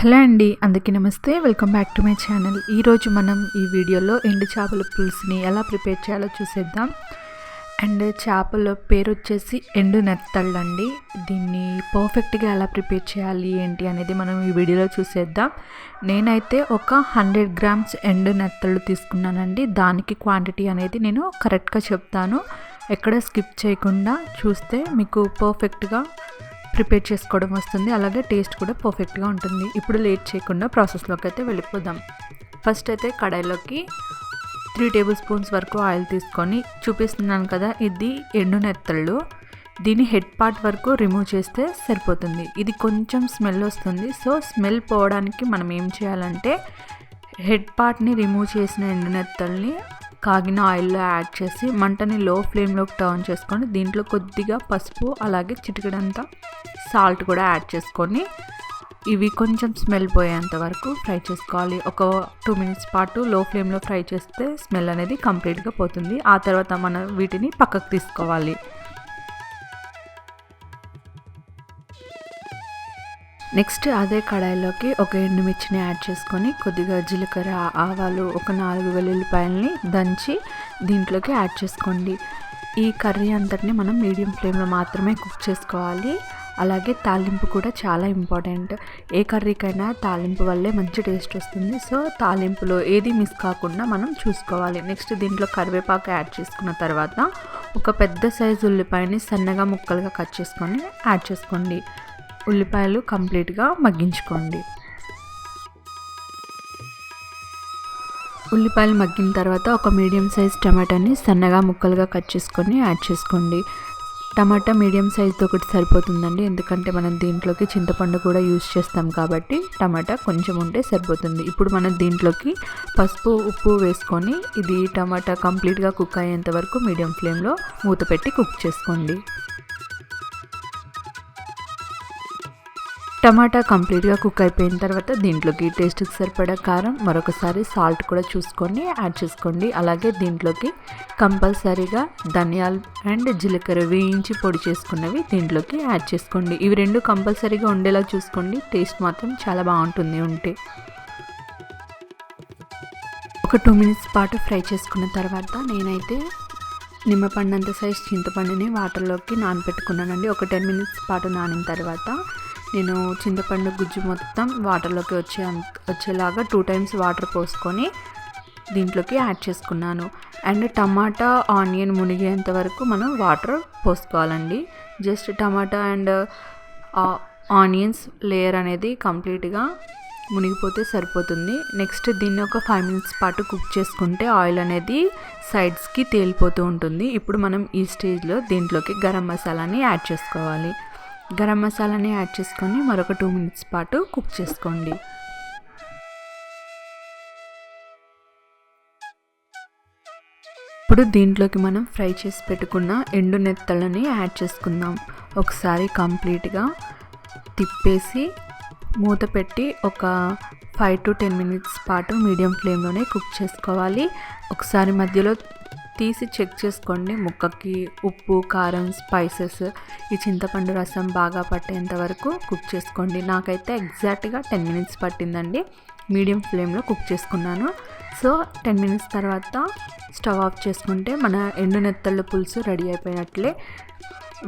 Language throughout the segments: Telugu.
హలో అండి అందుకే నమస్తే. Welcome back to my channel. ఈరోజు మనం ఈ వీడియోలో ఎండు చేపల పులుసుని ఎలా ప్రిపేర్ చేయాలో చూసేద్దాం. అండ్ చేపల పేరు వచ్చేసి ఎండు నెత్తళ్ళు అండి. దీన్ని పర్ఫెక్ట్గా ఎలా ప్రిపేర్ చేయాలి ఏంటి అనేది మనం ఈ వీడియోలో చూసేద్దాం. నేనైతే ఒక హండ్రెడ్ గ్రామ్స్ ఎండు నెత్తళ్ళు తీసుకున్నానండి. దానికి క్వాంటిటీ అనేది నేను కరెక్ట్గా చెప్తాను. ఎక్కడ స్కిప్ చేయకుండా చూస్తే మీకు పర్ఫెక్ట్గా ప్రిపేర్ చేసుకోవడం వస్తుంది. అలాగే టేస్ట్ కూడా పర్ఫెక్ట్గా ఉంటుంది. ఇప్పుడు లేట్ చేయకుండా ప్రాసెస్లోకి అయితే వెళ్ళిపోదాం. ఫస్ట్ అయితే కడాయిలోకి త్రీ టేబుల్ స్పూన్స్ వరకు ఆయిల్ తీసుకొని చూపిస్తున్నాను కదా ఇది ఎండు నెత్తళ్ళు. దీని హెడ్ పార్ట్ వరకు రిమూవ్ చేస్తే సరిపోతుంది. ఇది కొంచెం స్మెల్ వస్తుంది. సో స్మెల్ పోవడానికి మనం ఏం చేయాలంటే హెడ్ పార్ట్ని రిమూవ్ చేసిన ఎండు నెత్తల్ని కాగిన ఆయిల్లో యాడ్ చేసి మంటని లో ఫ్లేమ్లోకి టర్న్ చేసుకొని దీంట్లో కొద్దిగా పసుపు అలాగే చిటికడంతా సాల్ట్ కూడా యాడ్ చేసుకొని ఇవి కొంచెం స్మెల్ పోయేంత వరకు ఫ్రై చేసుకోవాలి. ఒక టూ మినిట్స్ పాటు లో ఫ్లేమ్లో ఫ్రై చేస్తే స్మెల్ అనేది కంప్లీట్గా పోతుంది. ఆ తర్వాత మనం వీటిని పక్కకు తీసుకోవాలి. నెక్స్ట్ అదే కడాయిలోకి ఒక ఎండుమిర్చిని యాడ్ చేసుకొని కొద్దిగా జీలకర్ర ఆవాలు ఒక నాలుగు వెల్లుల్లిపాయలని దంచి దీంట్లోకి యాడ్ చేసుకోండి. ఈ కర్రీ అంతటిని మనం మీడియం ఫ్లేమ్లో మాత్రమే కుక్ చేసుకోవాలి. అలాగే తాలింపు కూడా చాలా ఇంపార్టెంట్. ఏ కర్రీకైనా తాలింపు వల్లే మంచి టేస్ట్ వస్తుంది. సో తాలింపులో ఏది మిస్ కాకుండా మనం చూసుకోవాలి. నెక్స్ట్ దీంట్లో కరివేపాకు యాడ్ చేసుకున్న తర్వాత ఒక పెద్ద సైజు ఉల్లిపాయని సన్నగా ముక్కలుగా కట్ చేసుకొని యాడ్ చేసుకోండి. ఉల్లిపాయలు కంప్లీట్గా మగ్గించుకోండి. ఉల్లిపాయలు మగ్గిన తర్వాత ఒక మీడియం సైజ్ టమాటాని సన్నగా ముక్కలుగా కట్ చేసుకొని యాడ్ చేసుకోండి. టమాటా మీడియం సైజ్తో ఒకటి సరిపోతుందండి. ఎందుకంటే మనం దీంట్లోకి చింతపండు కూడా యూజ్ చేస్తాం కాబట్టి టమాటా కొంచెం ఉంటే సరిపోతుంది. ఇప్పుడు మనం దీంట్లోకి పసుపు ఉప్పు వేసుకొని ఇది టమాటా కంప్లీట్గా కుక్ అయ్యేంత వరకు మీడియం ఫ్లేమ్లో మూత పెట్టి కుక్ చేసుకోండి. టమాటా కంప్లీట్గా కుక్ అయిపోయిన తర్వాత దీంట్లోకి టేస్ట్కి సరిపడా కారం మరొకసారి సాల్ట్ కూడా చూసుకొని యాడ్ చేసుకోండి. అలాగే దీంట్లోకి కంపల్సరీగా ధనియాలు అండ్ జీలకర్ర వేయించి పొడి చేసుకున్నవి దీంట్లోకి యాడ్ చేసుకోండి. ఇవి రెండు కంపల్సరీగా ఉండేలా చూసుకోండి. టేస్ట్ మాత్రం చాలా బాగుంటుంది ఉంటే. ఒక టూ మినిట్స్ పాటు ఫ్రై చేసుకున్న తర్వాత నేనైతే నిమ్మపండంత సైజ్ చింతపండుని వాటర్లోకి నానబెట్టుకున్నానండి. ఒక టెన్ మినిట్స్ పాటు నానిన తర్వాత నేను చింతపండు గుజ్జు మొత్తం వాటర్లోకి వచ్చే వచ్చేలాగా టూ టైమ్స్ వాటర్ పోసుకొని దీంట్లోకి యాడ్ చేసుకున్నాను. అండ్ టమాటా ఆనియన్ మునిగేంత వరకు మనం water పోసుకోవాలండి. Just tomato and onions layer అనేది కంప్లీట్గా మునిగిపోతే సరిపోతుంది. నెక్స్ట్ దీన్ని ఒక ఫైవ్ మినిట్స్ పాటు కుక్ చేసుకుంటే ఆయిల్ అనేది సైడ్స్కి తేలిపోతూ ఉంటుంది. ఇప్పుడు మనం ఈ స్టేజ్లో దీంట్లోకి గరం మసాలాని యాడ్ చేసుకోవాలి. గరం మసాలాని యాడ్ చేసుకొని మరొక టూ మినిట్స్ పాటు కుక్ చేసుకోండి. ఇప్పుడు దీంట్లోకి మనం ఫ్రై చేసి పెట్టుకున్న ఎండు నెత్తలని యాడ్ చేసుకుందాం. ఒకసారి కంప్లీట్గా తిప్పేసి మూత పెట్టి ఒక ఫైవ్ టు టెన్ మినిట్స్ పాటు మీడియం ఫ్లేమ్లోనే కుక్ చేసుకోవాలి. ఒకసారి మధ్యలో తీసి చెక్ చేసుకోండి. ముక్కకి ఉప్పు కారం స్పైసెస్ ఈ చింతపండు రసం బాగా పట్టేంత వరకు కుక్ చేసుకోండి. నాకైతే ఎగ్జాక్ట్గా టెన్ మినిట్స్ పట్టిందండి. మీడియం ఫ్లేమ్లో కుక్ చేసుకున్నాను. సో టెన్ మినిట్స్ తర్వాత స్టవ్ ఆఫ్ చేసుకుంటే మన ఎండు నెత్తళ్ళ పులుసు రెడీ అయిపోయినట్లే.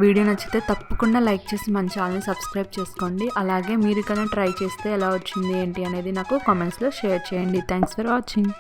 వీడియో నచ్చితే తప్పకుండా లైక్ చేసి మన ఛానల్ని సబ్స్క్రైబ్ చేసుకోండి. అలాగే మీరు కన్నా ట్రై చేస్తే ఎలా వచ్చింది ఏంటి అనేది నాకు కామెంట్స్లో షేర్ చేయండి. Thanks for watching.